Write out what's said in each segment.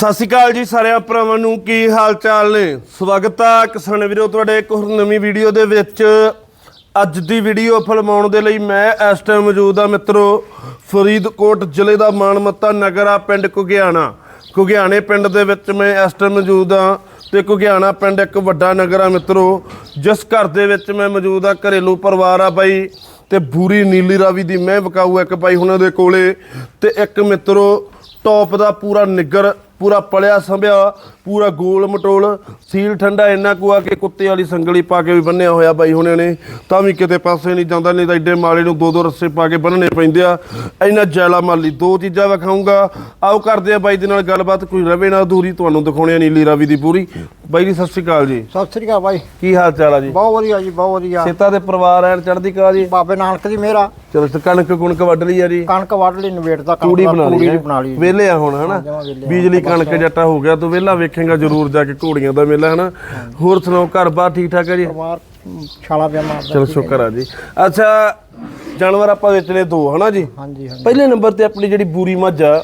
ਸਤਿ ਸ਼੍ਰੀ ਅਕਾਲ ਜੀ ਸਾਰਿਆਂ ਭਰਾਵਾਂ ਨੂੰ, ਕੀ ਹਾਲ ਚਾਲ ਨੇ? ਸਵਾਗਤ ਆ ਕਿਸਾਨ ਵੀਰੋ, ਤੁਹਾਡੇ ਇੱਕ ਹੋਰ ਨਵੀਂ ਵੀਡੀਓ ਦੇ ਵਿੱਚ। ਅੱਜ ਦੀ ਵੀਡੀਓ ਫਿਲਮਾਉਣ ਦੇ ਲਈ ਮੈਂ ਇਸ ਟਾਈਮ ਮੌਜੂਦ ਆ ਮਿੱਤਰੋ, ਫਰੀਦਕੋਟ ਜ਼ਿਲ੍ਹੇ ਦਾ ਮਾਨਮੱਤਾ ਨਗਰ ਆ ਪਿੰਡ ਕੁਗਿਆਣਾ ਕੁਗਿਆਣੇ ਪਿੰਡ ਦੇ ਵਿੱਚ ਮੈਂ ਇਸ ਟਾਈਮ ਮੌਜੂਦ ਆ ਤੇ ਕੁਗਿਆਣਾ ਪਿੰਡ ਇੱਕ ਵੱਡਾ ਨਗਰ ਆ ਮਿੱਤਰੋ, ਜਿਸ ਘਰ ਦੇ ਵਿੱਚ ਮੈਂ ਮੌਜੂਦ ਆ, ਘਰੇਲੂ ਪਰਿਵਾਰ ਆ ਬਾਈ ਤੇ ਬੂਰੀ ਨੀਲੀ ਰਾਵੀ ਦੀ ਮੈਂ ਵਿਕਾਊ ਇੱਕ ਬਾਈ ਉਹਨਾਂ ਦੇ ਕੋਲੇ ਤੇ ਇੱਕ ਮਿੱਤਰੋ ਟੌਪ ਦਾ ਪੂਰਾ ਨਿੱਗਰ ਪੂਰਾ ਪਲਿਆ ਸੰਭਿਆ ਪੂਰਾ ਗੋਲ ਮਟੋਲ ਸੀਲ ਠੰਡਾ ਇੰਨਾ ਕੁ ਆ ਕਿ ਕੁੱਤੇ ਵਾਲੀ ਸੰਗਲੀ ਪਾ ਕੇ ਵੀ ਬੰਨਿਆ ਹੋਇਆ ਬਾਈ ਹੁਣੇ ਨੇ। ਤਾਂ ਵੀ ਕਿਤੇ ਪਾਸੇ ਨਹੀਂ ਜਾਂਦਾ ਨਹੀਂ ਤਾਂ ਐਡੇ ਮਾਲੇ ਨੂੰ ਦੋ ਦੋ ਰੱਸੇ ਪਾ ਕੇ ਬੰਨਣੇ ਪੈਂਦੇ ਆ। ਇੰਨਾ ਜੈਲਾ ਮਾਲੀ ਦੋ ਚੀਜ਼ਾਂ ਵਿਖਾਉਂਗਾ ਆਓ ਕਰਦੇ ਆ ਬਾਈ ਦੇ ਨਾਲ ਗੱਲਬਾਤ ਕੋਈ ਰਵੇ ਨਾ ਅਧੂਰੀ ਤੁਹਾਨੂੰ ਦਿਖਾਉਣੀ ਆ ਨੀਲੀ ਰਾਵੀ ਦੀ ਪੂਰੀ। ਬਾਈ ਜੀ ਸਤਿ ਸ਼੍ਰੀ ਅਕਾਲ ਜੀ। ਸਤਿ ਸ੍ਰੀ ਅਕਾਲ ਬਾਈ। ਕੀ ਹਾਲ ਚਾਲ ਆ ਜੀ? ਬਹੁਤ ਵਧੀਆ ਜੀ ਬਹੁਤ ਵਧੀਆ। ਸੇਤਾ ਦੇ ਪਰਿਵਾਰ ਐਨ ਚੜ੍ਹਦੀ ਕਲਾ ਜੀ? ਬਾਬੇ ਨਾਨਕ ਦੀ ਮੇਰਾ। ਚਲੋ ਤੇ ਕਣਕ ਕੁਣਕ ਵੱਢ ਲਈ ਆ ਜੀ? ਕਣਕ ਵੱਢ ਲਈ ਨਵੇੜ ਦਾ ਤੂੜੀ ਬਣਾ ਲਈ ਤੂੜੀ? ਬਣਾ ਲਈ ਵਿਹਲੇ ਆ ਹੁਣ ਹਨਾ। ਬਿਜਲੀ ਕਣਕ ਜੱਟਾ ਹੋ ਗਿਆ ਤੂੰ ਵਿਹਲਾ ਵੇਖੇਗਾ ਜ਼ਰੂਰ ਜਾ ਕੇ ਘੋੜੀਆਂ ਦਾ ਮੇਲਾ ਹਨਾ? ਹੋਰ ਸੁਣਾਓ ਘਰ ਬਾਰ ਠੀਕ ਠਾਕ ਹੈ ਜੀ? ਪਰਿਵਾਰ ਅਮ, ਛਾਲਾ ਪਿਆ ਮਾਰਦਾ ਚਲੋ ਸ਼ੁਕਰ ਆ ਜੀ। ਅੱਛਾ ਜਾਨਵਰ ਆਪਾਂ ਵੇਚਨੇ ਦੋ ਹਨਾ ਜੀ? ਹਾਂਜੀ ਹਾਂਜੀ। ਪਹਿਲੇ ਨੰਬਰ ਤੇ ਆਪਣੀ ਜਿਹੜੀ ਬੂਰੀ ਮੱਝ ਆ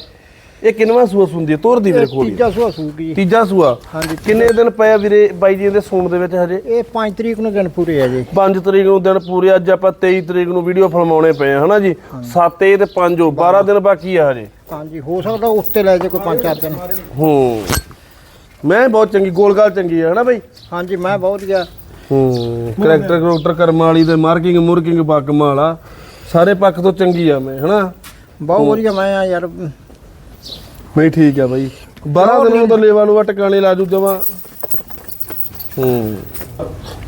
ਇਹ ਕਿੰਨਵਾਂ ਸੂਆ ਸੁੰਦੀ ਹੈ? ਤੋਰਦੀ ਮੇਰੇ ਕੋਲ ਹੀ। ਤੀਜਾ ਸੁਆ ਸੂਗੀ। ਤੀਜਾ ਸੂਆ? ਹਾਂਜੀ, ਕਿੰਨੇ ਦਿਨ ਪਏ ਆ ਵੀਰੇ ਬਾਈ ਜੀ ਦੇ ਸੂਣ ਦੇ ਵਿੱਚ ਹਜੇ? ਇਹ 5 ਤਰੀਕ ਨੂੰ ਦਿਨ ਪੂਰੇ ਆ ਜੀ। 5 ਤਰੀਕ ਨੂੰ ਦਿਨ ਪੂਰੇ ਅੱਜ ਆਪਾਂ 23 ਤਰੀਕ ਨੂੰ ਵੀਡੀਓ ਫਿਲਮਾਉਣੇ ਪਏ ਆ ਹਨਾ ਜੀ? 7 ਤੇ 5 ਹੋ 12 ਦਿਨ ਬਾਕੀ ਆ ਹਜੇ। ਹਾਂਜੀ ਹੋ ਸਕਦਾ ਉੱਤੇ ਲੈ ਜੇ ਕੋਈ 5-4 ਦਿਨ। ਹੂੰ। ਮੈਂ ਬਹੁਤ ਚੰਗੀ ਗੋਲਗਾਲ ਚੰਗੀ ਆ ਹਨਾ ਬਾਈ? ਹਾਂਜੀ ਮੈਂ ਬਹੁਤ ਗਿਆ ਹੂੰ ਕਰੈਕਟਰ ਕਰੈਕਟਰ ਕਰਮ ਵਾਲੀ ਤੇ ਮਾਰਕਿੰਗ ਮੁਰਕਿੰਗ ਬਕਮ ਵਾਲਾ ਸਾਰੇ ਪੱਖ ਤੋਂ ਚੰਗੀ ਆ ਮੈਂ ਹਨਾ? ਬਹੁਤ ਵਧੀਆ ਮੈਂ ਆ ਯਾਰ। ਨਹੀਂ ਠੀਕ ਆ ਬਾਈ। 12 ਦਿਨਾਂ ਤੋਂ ਲੇਵਾ ਨੂੰ ਟਿਕਾਣੇ ਲਾ ਜੂ ਜਮਾ। ਹੂੰ।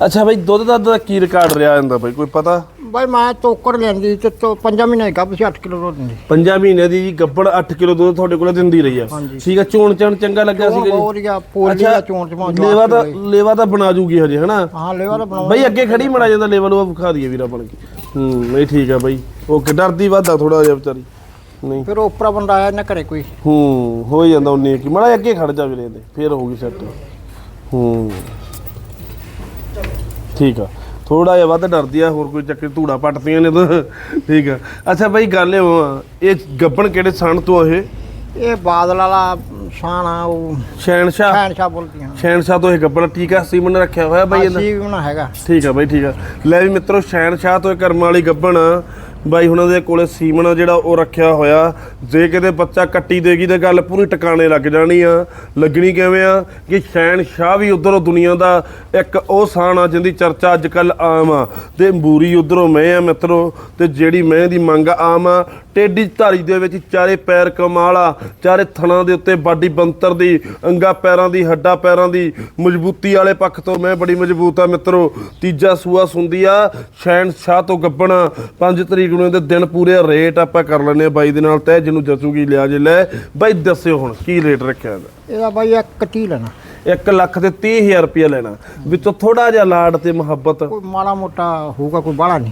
ਅੱਛਾ ਬਾਈ ਦੁੱਧ ਦਾ ਦਾ ਕੀ ਰਿਕਾਰਡ ਰਿਹਾ ਜਾਂਦਾ ਬਾਈ ਕੋਈ ਪਤਾ? ਬਾਈ ਮੈਂ ਤੋਕੜ ਲੈਂਦੀ ਤੇ ਤੋ 5 ਮਹੀਨੇ ਗੱਭ ਸੀ 8 ਕਿਲੋ ਦੁੱਧ ਦਿੰਦੀ। ਪੰਜਾਂ ਮਹੀਨੇ ਦੀ ਜੀ ਗੱਬੜ 8 ਕਿਲੋ ਦੁੱਧ ਤੁਹਾਡੇ ਕੋਲ ਦਿੰਦੀ ਰਹੀ ਆ। ਹਾਂਜੀ। ਠੀਕ ਆ ਚੋਣ ਚਣ ਚੰਗਾ ਲੱਗਾ ਬਹੁਤ ਸੀਗਾ ਜੀ? ਵਧੀਆ ਪੋਲੀ ਦਾ ਚੋਣ ਚਮਾ ਲੇਵਾ ਤਾਂ ਲੇਵਾ ਤਾਂ ਬਣਾ ਜੂਗੀ ਹਜੇ ਹਨਾ? ਹਾਂ ਲੈਵਾ ਦਾ ਬਣਾਉਣਾ ਬਈ ਅੱਗੇ ਖੜੀ ਮੜਾ ਜਾਂਦਾ ਲੈਵਲ ਉਹ ਵਿਖਾ ਦਈਏ ਵੀਰਾ ਬਣ ਕੇ ਹੂੰ ਨਹੀਂ ਠੀਕ ਆ ਬਈ। ਓਕੇ ਡਰਦੀ ਵਾਦਾ ਥੋੜਾ ਜਿਹਾ ਵਿਚਾਰੀ। ਨਹੀਂ। ਫਿਰ ਉਪਰਾ ਬੰਦਾ ਆਇਆ ਨਾ ਘਰੇ ਕੋਈ। ਹੂੰ ਹੋ ਹੀ ਜਾਂਦਾ ਉਨੀ ਕੀ ਮੜਾ ਅੱਗੇ ਖੜ ਜਾ ਵੀਰੇ ਦੇ ਫੇਰ ਹੋਊਗੀ ਸੈੱਟ ਹੂੰ। ਠੀਕ ਆ। ਥੋੜਾ ਜਿਹਾ ਵੱਧ ਡਰਦੀ ਆ ਹੋਰ ਕੋਈ ਚੱਕਰ ਧੂੜਾ ਪੱਟਦੀਆਂ ਨੇ ਤਾਂ। ਠੀਕ ਆ। ਅੱਛਾ ਬਈ ਗੱਲ ਇਹ ਆ ਇਹ ਗੱਬਣ ਕਿਹੜੇ ਸਣ ਤੋਂ ਆ ਇਹ? ਇਹ ਬਾਦਲ ਵਾਲਾ ਸ਼ਾਨ ਆ ਉਹ ਸ਼ਹਿਨਸ਼ਾਹ। ਸ਼ਾਨ ਸ਼ਾਹ ਬੋਲਦੀਆਂ ਸ਼ਹਿਨਸ਼ਾਹ ਤੋਂ ਇਹ ਗੱਬਣ ਠੀਕ ਆ ਸੀਮਨ ਰੱਖਿਆ ਹੋਇਆ ਬਾਈ ਹੈਗਾ। ਠੀਕ ਆ ਬਾਈ ਠੀਕ ਆ। ਲੈ ਵੀ ਮਿੱਤਰੋ ਸ਼ਹਿਨਸ਼ਾਹ ਤੋਂ ਇਹ ਕਰਮ ਵਾਲੀ ਗੱਬਣ ਬਾਈ ਹੁਣਾਂ ਦੇ ਕੋਲੇ ਸੀਮਨ ਜਿਹੜਾ ਉਹ ਰੱਖਿਆ ਹੋਇਆ। ਜੇ ਕਿਤੇ ਬੱਚਾ ਕੱਟੀ ਦੇਗੀ ਤੇ ਗੱਲ ਪੂਰੀ ਟਿਕਾਣੇ ਲੱਗ ਜਾਣੀ ਆ। ਲੱਗਣੀ ਕਿਵੇਂ ਆ? ਕਿ ਸ਼ਹਿਨਸ਼ਾਹ ਵੀ ਉਧਰੋਂ ਦੁਨੀਆ ਦਾ ਇੱਕ ਉਹ ਸਾਨ ਆ ਜਿੰਦੀ ਚਰਚਾ ਅੱਜ ਕੱਲ ਆਮ ਆ। ਤੇ ਬੂਰੀ ਉਧਰੋਂ ਮੈਂ ਆ ਮਿੱਤਰੋ, ਤੇ ਜਿਹੜੀ ਮੈਂ ਦੀ ਮੰਗ ਆਮ ਆ ਟੇਡੀ ਧਾਰੀ ਦੇ ਵਿੱਚ ਚਾਰੇ ਪੈਰ ਕਮਾਲ ਚਾਰੇ ਥਣਾਂ ਦੇ ਉੱਤੇ ਬਾਡੀ ਬੰਤਰ ਦੀ ਅੰਗਾ ਪੈਰਾਂ ਦੀ ਹੱਡਾ ਪੈਰਾਂ ਦੀ ਮਜ਼ਬੂਤੀ ਵਾਲੇ ਪੱਖ ਤੋਂ ਮੈਂ ਬੜੀ ਮਜ਼ਬੂਤ ਆ ਮਿੱਤਰੋ। ਤੀਜਾ ਸੂਆ ਸੁੰਦੀ ਆ ਸ਼ੈਨ ਸ਼ਾਹ ਤੋਂ ਗੱਬਣਾ 5 ਤਰੀਕ ਨੂੰ ਇਹਦੇ ਦਿਨ ਪੂਰੇ ਰੇਟ ਆਪਾਂ ਕਰ ਲੈਨੇ ਆ ਬਾਈ ਦੇ ਨਾਲ ਤੈ ਜਿਹਨੂੰ ਜਚੂਗੀ ਲਿਆ ਜੇ ਲੈ। ਬਾਈ ਦੱਸਿਓ ਹੁਣ ਕੀ ਰੇਟ ਰੱਖਿਆ ਇਹਦਾ? ਇਹਦਾ ਬਾਈ ਇੱਕ ਕੱਟੀ ਲੈਣਾ। 1 ਲੱਖ ਤੇ 30000 ਰੁਪਇਆ ਲੈਣਾ। ਵਿੱਚੋਂ ਥੋੜਾ ਜਿਹਾ ਲਾੜ ਤੇ ਮੁਹੱਬਤ। ਕੋਈ ਮਾੜਾ ਮੋਟਾ ਹੋਊਗਾ ਕੋਈ ਬਾਹਲਾ ਨਹੀਂ।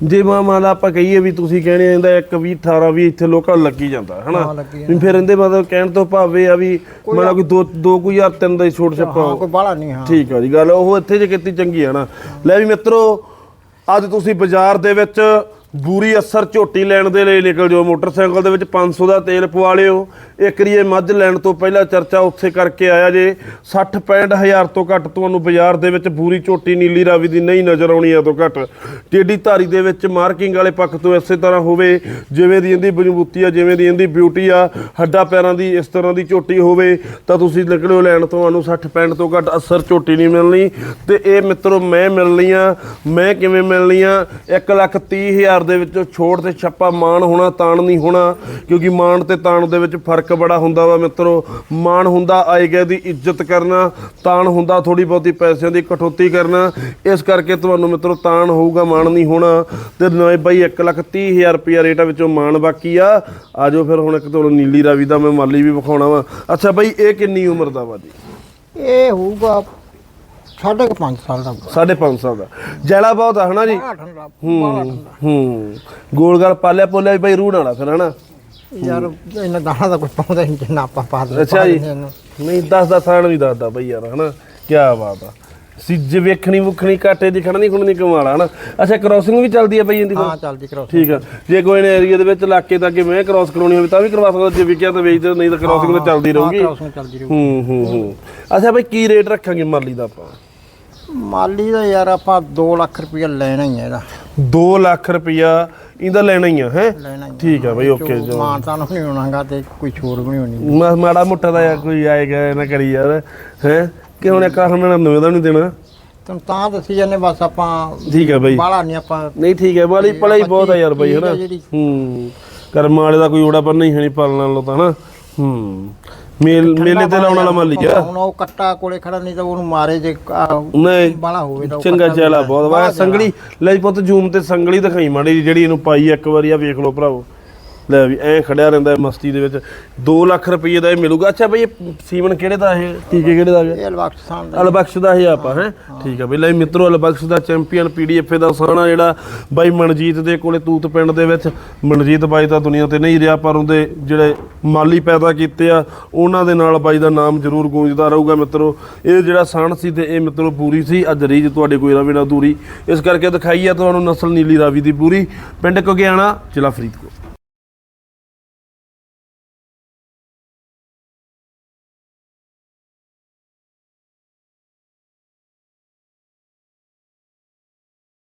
ਜੇ ਮਾਂ ਮਾਂ ਦਾ ਆਪਾਂ ਕਹੀਏ ਵੀ ਤੁਸੀਂ ਕਹਿਣੇ ਜਾਂਦਾ ਇੱਕ 20 18 ਵੀ ਇੱਥੇ ਲੋਕਾਂ ਨੂੰ ਲੱਗੀ ਜਾਂਦਾ ਹਨਾ? ਹਾਂ, ਲੱਗੀ ਵੀ ਫਿਰ ਇਹਦੇ ਮਤਲਬ ਕਹਿਣ ਤੋਂ ਭਾਵੇਂ ਆ ਵੀ ਮਤਲਬ ਕੋਈ ਦੋ ਦੋ ਕੋਈ ਹਜ਼ਾਰ ਤਿੰਨ ਦਾ ਹੀ ਛੋਟ ਛੱਪਾ ਹਾਂ ਕੋਈ ਬਾਹਲਾ ਨਹੀਂ ਹਾਂ। ਠੀਕ ਆ ਜੀ ਗੱਲ ਉਹ ਇੱਥੇ ਜੇ ਕੀਤੀ ਚੰਗੀ ਆ ਨਾ। ਲੈ ਵੀ ਮਿੱਤਰੋ ਅੱਜ ਤੁਸੀਂ ਬਾਜ਼ਾਰ ਦੇ ਵਿੱਚ ਬੂਰੀ ਅਸਰ ਝੋਟੀ ਲੈਣ ਦੇ ਲਈ ਨਿਕਲ ਜਾਓ। ਮੋਟਰਸਾਈਕਲ ਦੇ ਵਿੱਚ 500 ਦਾ ਤੇਲ ਪਵਾ ਲਿਓ। ਇੱਕ ਰੀਏ ਮੱਝ ਲੈਣ ਤੋਂ ਪਹਿਲਾਂ ਚਰਚਾ ਉੱਥੇ ਕਰਕੇ ਆਇਆ ਜੇ 60 65 ਹਜ਼ਾਰ ਤੋਂ ਘੱਟ ਤੁਹਾਨੂੰ ਬਾਜ਼ਾਰ ਦੇ ਵਿੱਚ ਬੂਰੀ ਝੋਟੀ ਨੀਲੀ ਰਾਵੀ ਦੀ ਨਹੀਂ ਨਜ਼ਰ ਆਉਣੀ ਆ ਤੋਂ ਘੱਟ। ਟੇਡੀ ਧਾਰੀ ਦੇ ਵਿੱਚ ਮਾਰਕਿੰਗ ਵਾਲੇ ਪੱਖ ਤੋਂ ਇਸੇ ਤਰ੍ਹਾਂ ਹੋਵੇ, ਜਿਵੇਂ ਦੀ ਇਹਦੀ ਮਜ਼ਬੂਤੀ ਆ, ਜਿਵੇਂ ਦੀ ਇਹਦੀ ਬਿਊਟੀ ਆ, ਹੱਡਾ ਪੈਰਾਂ ਦੀ ਇਸ ਤਰ੍ਹਾਂ ਦੀ ਝੋਟੀ ਹੋਵੇ, ਤਾਂ ਤੁਸੀਂ ਨਿਕਲਿਓ ਲੈਣ ਤੁਹਾਨੂੰ 60 65 ਤੋਂ ਘੱਟ ਅਸਰ ਝੋਟੀ ਨਹੀਂ ਮਿਲਣੀ। ਤੇ ਇਹ ਮਿੱਤਰੋ, ਮੈਂ ਮਿਲਣੀ ਆ ਮੈਂ ਕਿਵੇਂ ਮਿਲਣੀ ਆ 1 ਲੱਖ 30 ਹਜ਼ਾਰ ਦੇ ਵਿੱਚੋਂ ਛੋੜ ਤੇ ਛੱਪਾ ਮਾਣ ਹੋਣਾ ਤਾਣ ਨਹੀਂ ਹੋਣਾ, ਕਿਉਂਕਿ ਮਾਣ ਤੇ ਤਾਣ ਦੇ ਵਿੱਚ ਫ਼ਰਕ ਬੜਾ ਹੁੰਦਾ ਵਾ ਮਿੱਤਰੋ। ਮਾਣ ਹੁੰਦਾ ਆਏ ਗਏ ਦੀ ਇੱਜ਼ਤ ਕਰਨਾ, ਤਾਣ ਹੁੰਦਾ ਥੋੜੀ ਬਹੁਤੀ ਪੈਸਿਆਂ ਦੀ ਕਟੌਤੀ ਕਰਨਾ। ਇਸ ਕਰਕੇ ਤੁਹਾਨੂੰ ਮਿੱਤਰੋ ਤਾਣ ਹੋਊਗਾ, ਮਾਣ ਨਹੀਂ ਹੋਣਾ। ਤੇ ਨਾ ਬਾਈ 1 ਲੱਖ 30 ਹਜ਼ਾਰ ਰੁਪਿਆ ਰੇਟਾਂ ਵਿੱਚੋਂ ਮਾਣ ਬਾਕੀ ਆ। ਆਜੋ ਫਿਰ ਹੁਣ ਇੱਕ ਤੁਹਾਨੂੰ ਨੀਲੀ ਰਾਵੀ ਦਾ ਮੈਂ ਮਾਲੀ ਵੀ ਵਿਖਾਉਣਾ ਵਾ। ਅੱਛਾ ਬਾਈ, ਇਹ ਕਿੰਨੀ ਉਮਰ ਦਾ ਵਾ ਜੀ? ਇਹ ਹੋਊਗਾ ਸਾਢੇ ਕੁ ਪੰਜ ਸਾਲ ਦਾ। ਸਾਢੇ ਪੰਜ ਸਾਲ ਦਾ। ਜੈਲਾ ਬਹੁਤ ਆ ਹਨਾ ਜੀ? ਬਾਹਲਾ ਠੰਡਾ ਹੂੰ ਬਾਹਲਾ ਠੰਡਾ। ਹੂੰ ਗੋਲਗਲ ਪਾਲਿਆ ਪੋਲਿਆ ਵੀ ਬਾਈ ਰੂੜ ਵਾਲਾ ਫਿਰ ਹਨਾ? ਯਾਰ ਇਹਨਾਂ ਦਾਣਾ ਦਾ ਕੋਈ ਪਾਉਂਦਾ ਨਹੀਂ ਜਿੰਨਾ ਆਪਾਂ ਪਾ ਦਿੰਦੇ ਅੱਛਾ ਜੀ ਨਹੀਂ ਦੱਸਦਾ ਸਾਣ ਵੀ ਦੱਸਦਾ ਬਈ ਯਾਰ ਹਨਾ? ਕੀ ਬਾਤ ਆ। ਸਿੱਜ ਵੇਖਣੀ ਵੁਖਣੀ ਕਾਟੇ ਦੀ ਖੜਨੀ ਖੁਣਨੀ ਕਮਾਲ ਹਨਾ? ਅੱਛਾ ਕ੍ਰਾਸਿੰਗ ਵੀ ਚੱਲਦੀ ਆ ਬਈ ਇਹਦੀ? ਹਾਂ ਚੱਲਦੀ ਕਰੋ ਠੀਕ ਆ। ਜੇ ਕੋਈ ਨੇ ਏਰੀਆ ਦੇ ਵਿੱਚ ਇਲਾਕੇ ਤੱਕ ਕਿ ਮੈਂ ਕ੍ਰਾਸ ਕਰਾਉਣੀ ਹੋਵੇ ਤਾਂ ਵੀ ਕਰਵਾ ਸਕਦਾ ਜੇ ਵਿਕਿਆ ਤਾਂ ਵੇਚਦੇ ਨਹੀਂ ਤਾਂ ਕ੍ਰਾਸਿੰਗ ਤਾਂ ਚੱਲਦੀ ਰਹੂਗੀ। ਕ੍ਰਾਸਿੰਗ ਚੱਲਦੀ ਰਹੂ ਹੂੰ ਹੂੰ ਹੂੰ। ਅੱਛਾ ਬਈ ਕੀ ਰੇਟ ਰੱਖਾਂਗੇ ਮਾਲੀ ਦਾ ਆਪਾਂ? ਮਾਲੀ ਦਾ ਯਾਰ ਆਪਾਂ 2 ਲੱਖ ਰੁਪਇਆ ਲੈਣਾ ਹੀ ਹੈ ਇਹਦਾ। 2 ਲੱਖ ਰੁਪਇਆ ਇਹਦਾ ਲੈਣਾ ਹੀ ਆ ਹੈ। ਠੀਕ ਆ ਬਈ ਓਕੇ ਜੋ ਮਾਨਤਾ ਨੂੰ ਨਹੀਂ ਹੋਣਾਗਾ ਤੇ ਕੋਈ ਛੋੜ ਵੀ ਨਹੀਂ ਹੋਣੀ। ਮਾੜਾ ਮੋਟਾ ਦਾ ਕੋਈ ਆਏਗਾ ਨਾ ਕਰੀ ਯਾਰ ਹੈ? ਕਿ ਹੁਣ ਇੱਕ ਕਾਰਨ ਨਾਲ ਨਵੇਂ ਦਾ ਨਹੀਂ ਦੇਣਾ। ਤੁਹਾਨੂੰ ਤਾਂ ਦੱਸੀ ਜਾਂਦੇ ਬਸ ਆਪਾਂ ਠੀਕ ਆ ਬਈ। ਬਾਹਲਾ ਨਹੀਂ ਆਪਾਂ ਨਹੀਂ ਠੀਕ ਹੈ ਵਾਲੀ ਪੜਾਈ ਬਹੁਤ ਆ ਯਾਰ ਬਈ ਹਨਾ? ਹੂੰ। ਕਰਮ ਵਾਲੇ ਦਾ ਕੋਈ ਓੜਾ ਪਰ ਨਹੀਂ ਹੈ ਨਹੀਂ ਪਾਲਣ ਤਾਂ ਹਨਾ? ਹੂੰ। ਮੇਲ ਮੇਲੇ ਤੇ ਲਾਉਣ ਵਾਲਾ ਮਾਲੀ ਆ। ਹੁਣ ਉਹ ਕੱਟਾ ਕੋਲੇ ਖੜਾ ਨਹੀਂ ਤਾਂ ਉਹਨੂੰ ਮਾਰੇ ਜੇ ਨਹੀਂ ਬਾਲਾ ਹੋਵੇ ਤਾਂ ਚੰਗਾ ਚੈਲਾ ਲੈ। ਬਹੁਤ। ਵਾ ਸੰਗਲੀ ਲੈ ਪੁੱਤ ਜੂਮ ਤੇ ਸੰਗਲੀ ਦਿਖਾਈ ਮਾੜੀ ਜਿਹੀ ਜਿਹੜੀ ਇਹਨੂੰ ਪਾਈ ਇੱਕ ਵਾਰੀ ਆ ਵੇਖ ਲਓ ਭਰਾਵੋ। ਲੈ ਵੀ ਐ ਖੜਿਆ ਰਹਿੰਦਾ ਮਸਤੀ ਦੇ ਵਿੱਚ। 2 ਲੱਖ ਰੁਪਏ ਦਾ ਇਹ ਮਿਲੂਗਾ। ਅੱਛਾ ਬਈ ਇਹ ਸੀਮਨ ਕਿਹੜੇ ਦਾ ਇਹ? ਟੀਕੇ ਕਿਹੜੇ ਦਾ ਇਹ? ਅਲਬਖਸ਼ਾਨ ਦਾ ਅਲਬਖਸ਼ ਦਾ ਇਹ ਆਪਾਂ ਹੈ? ਠੀਕ ਆ ਬਈ ਲੈ ਮਿੱਤਰੋ ਅਲਬਖਸ਼ ਦਾ ਚੈਂਪੀਅਨ ਪੀਡੀਐਫ ਦਾ ਸਾਣਾ ਜਿਹੜਾ ਬਾਈ ਮਨਜੀਤ ਦੇ ਕੋਲੇ ਤੂਤ ਪਿੰਡ ਦੇ ਵਿੱਚ। ਮਨਜੀਤ ਬਾਈ ਤਾਂ ਦੁਨੀਆ ਤੇ ਨਹੀਂ ਰਿਹਾ ਪਰ ਉਹਦੇ ਜਿਹੜੇ ਮਾਲੀ ਪੈਦਾ ਕੀਤੇ ਆ ਉਹਨਾਂ ਦੇ ਨਾਲ ਬਾਈ ਦਾ ਨਾਮ ਜ਼ਰੂਰ ਗੂੰਜਦਾ ਰਹੂਗਾ ਮਿੱਤਰੋ। ਇਹ ਜਿਹੜਾ ਸਾਣ ਸੀ ਤੇ ਇਹ ਮਿੱਤਰੋ ਪੂਰੀ ਸੀ ਅੱਜ ਰੀਜ ਤੁਹਾਡੇ ਕੋਈ ਰਵੇ ਨਾ ਦੂਰੀ। ਇਸ ਕਰਕੇ ਦਿਖਾਈ ਆ ਤੁਹਾਨੂੰ ਨਸਲ ਨੀਲੀ ਰਾਵੀ ਦੀ ਪੂਰੀ। ਪਿੰਡ ਕੋਗਿਆਣਾ ਜ਼ਿਲ੍ਹਾ ਫਰੀਦਕੋਟ।